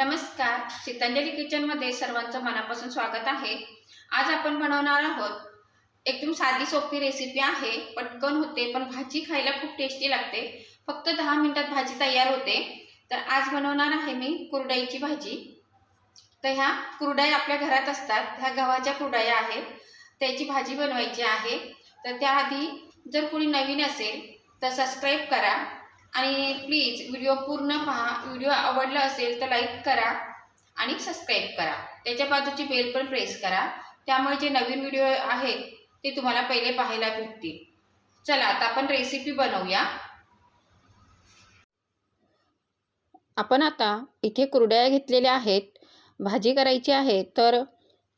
नमस्कार सीतांजली किचनमध्ये सर्वांचं मनापासून स्वागत आहे. आज आपण बनवणार आहोत एकदम साधी सोपी रेसिपी आहे. पटकन होते पण भाजी खायला खूप टेस्टी लागते. फक्त दहा मिनिटात भाजी तयार होते. तर आज बनवणार आहे मी कुरडईची भाजी. तर ह्या कुरडाई आपल्या घरात असतात. ह्या गव्हाच्या कुरडाया आहेत. त्याची भाजी बनवायची आहे. तर त्याआधी जर कोणी नवीन असेल तर सबस्क्राईब करा. आणि प्लीज व्हिडिओ पूर्ण पहा. व्हिडिओ आवडला असेल तर लाईक करा आणि सबस्क्राईब करा. त्याच्या बाजूची बेल पण प्रेस करा. त्यामुळे जे नवीन व्हिडिओ आहेत ते तुम्हाला पहिले पाहायला भेटतील. चला आता आपण रेसिपी बनवूया. आपण आता इथे कुरड्या घेतलेल्या आहेत. भाजी करायची आहे तर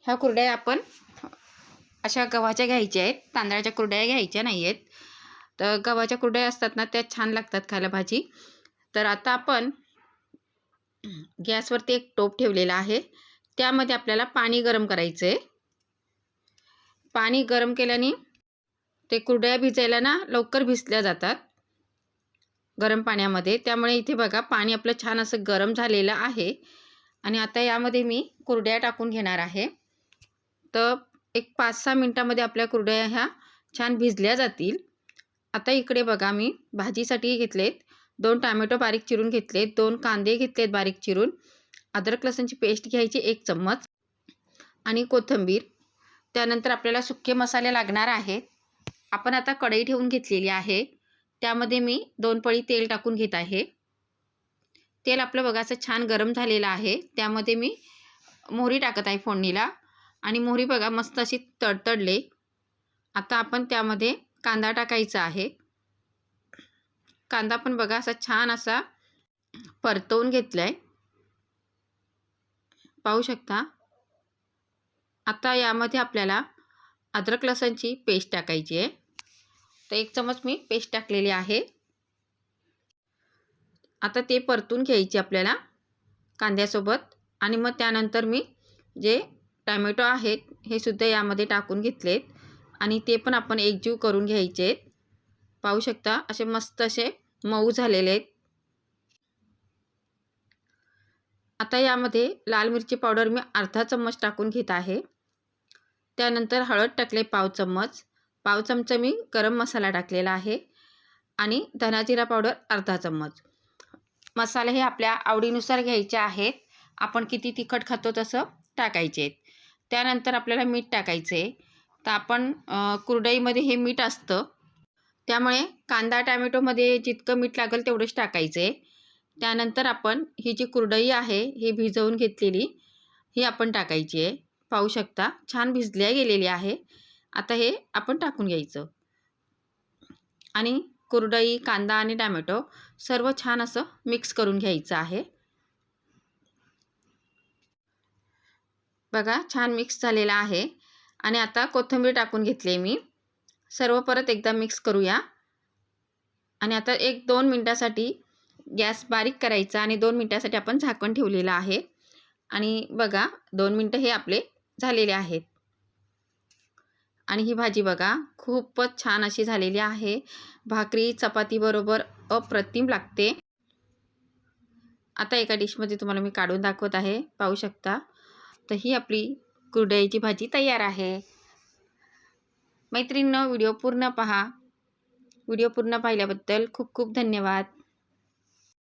ह्या कुरड्या आपण अशा गव्हाच्या घ्यायच्या आहेत. तांदळाच्या कुरड्या घ्यायच्या नाही आहेत तर गव्हाच्या कुरड्या असतात ना त्या छान लागतात खायला भाजी. तर आता आपण गॅसवरती एक टोप ठेवलेला आहे. त्यामध्ये आपल्याला पाणी गरम करायचं आहे पाणी गरम केल्याने ते कुरड्या भिजायला ना लवकर भिजल्या जातात गरम पाण्यामध्ये. त्यामुळे इथे बघा पाणी आपलं छान असं गरम झालेलं आहे. आणि आता यामध्ये मी कुरड्या टाकून घेणार आहे. तर एक पाच सहा मिनटामध्ये आपल्या कुरड्या ह्या छान भिजल्या जातील. आता इकडे बघा मी भाजीसाठी घेतलेत. दोन टॅमॅटो बारीक चिरून घेतलेत. दोन कांदे घेतलेत बारीक चिरून. अद्रक लसणची पेस्ट घ्यायची एक चम्मच आणि कोथिंबीर. त्यानंतर आपल्याला सुके मसाले लागणार आहेत. आपण आता कढई ठेवून घेतलेली आहे. त्यामध्ये मी दोन पळी तेल टाकून घेत आहे. तेल आपलं बघा असं छान गरम झालेलं आहे. त्यामध्ये मी मोहरी टाकत आहे फोडणीला. आणि मोहरी बघा मस्त अशी तडतडले. आता आपण त्यामध्ये कांदा टाकायचा आहे. कांदा पण बघा असा छान असा परतवून घेतला आहे पाहू शकता? आता यामध्ये आपल्याला अद्रक लसणची पेस्ट टाकायची आहे. तर एक चमच मी पेस्ट टाकलेली आहे. आता ते परतून घ्यायचे आपल्याला कांद्यासोबत. आणि मग त्यानंतर मी जे टॅमॅटो आहेत हे सुद्धा यामध्ये टाकून घेतलेत. आणि ते पण आपण एकजीव करून घ्यायचे आहेत. पाहू शकता असे मस्त असे मऊ झालेले आहेत. आता यामध्ये लाल मिरची पावडर मी अर्धा चम्मच टाकून घेत आहे. त्यानंतर हळद टाकले पाव चम्मच. पाव चमचा मी गरम मसाला टाकलेला आहे. आणि धनाजिरा पावडर अर्धा चम्मच. मसाले हे आपल्या आवडीनुसार घ्यायचे आहेत. आपण किती तिखट खातो तसं टाकायचे आहेत. त्यानंतर आपल्याला मीठ टाकायचं आहे. तर आपण कुरडईमध्ये हे मीठ असतं. त्यामुळे कांदा टॅमॅटोमध्ये जितकं मीठ लागेल तेवढंच टाकायचं. आहे त्यानंतर आपण ही जी कुरडई आहे ही भिजवून घेतलेली ही आपण टाकायची आहे. पाहू शकता छान भिजल्या गेलेली आहे. आता हे आपण टाकून घ्यायचं. आणि कुरडई कांदा आणि टॅमॅटो सर्व छान असं मिक्स करून घ्यायचं आहे. बघा छान मिक्स झालेला आहे. आणि आता कोथिंबीर टाकून घेतली मी. सर्व परत एकदा मिक्स करूया. आणि आता एक दोन मिनटासाठी गॅस बारीक करायचा आणि दोन मिनटासाठी आपण झाकण ठेवलेलं आहे. आणि बघा दोन मिनटं हे आपले झालेले आहेत. आणि ही भाजी बघा खूपच छान अशी झालेली आहे. भाकरी चपातीबरोबर अप्रतिम लागते. आता एका डिशमध्ये तुम्हाला मी काढून दाखवत आहे. पाहू शकता. तर ही आपली कुरडईची भाजी तयार आहे. मैत्रिणींनो व्हिडिओ पूर्ण पहा. व्हिडिओ पूर्ण पाहिल्याबद्दल खूप खूप धन्यवाद.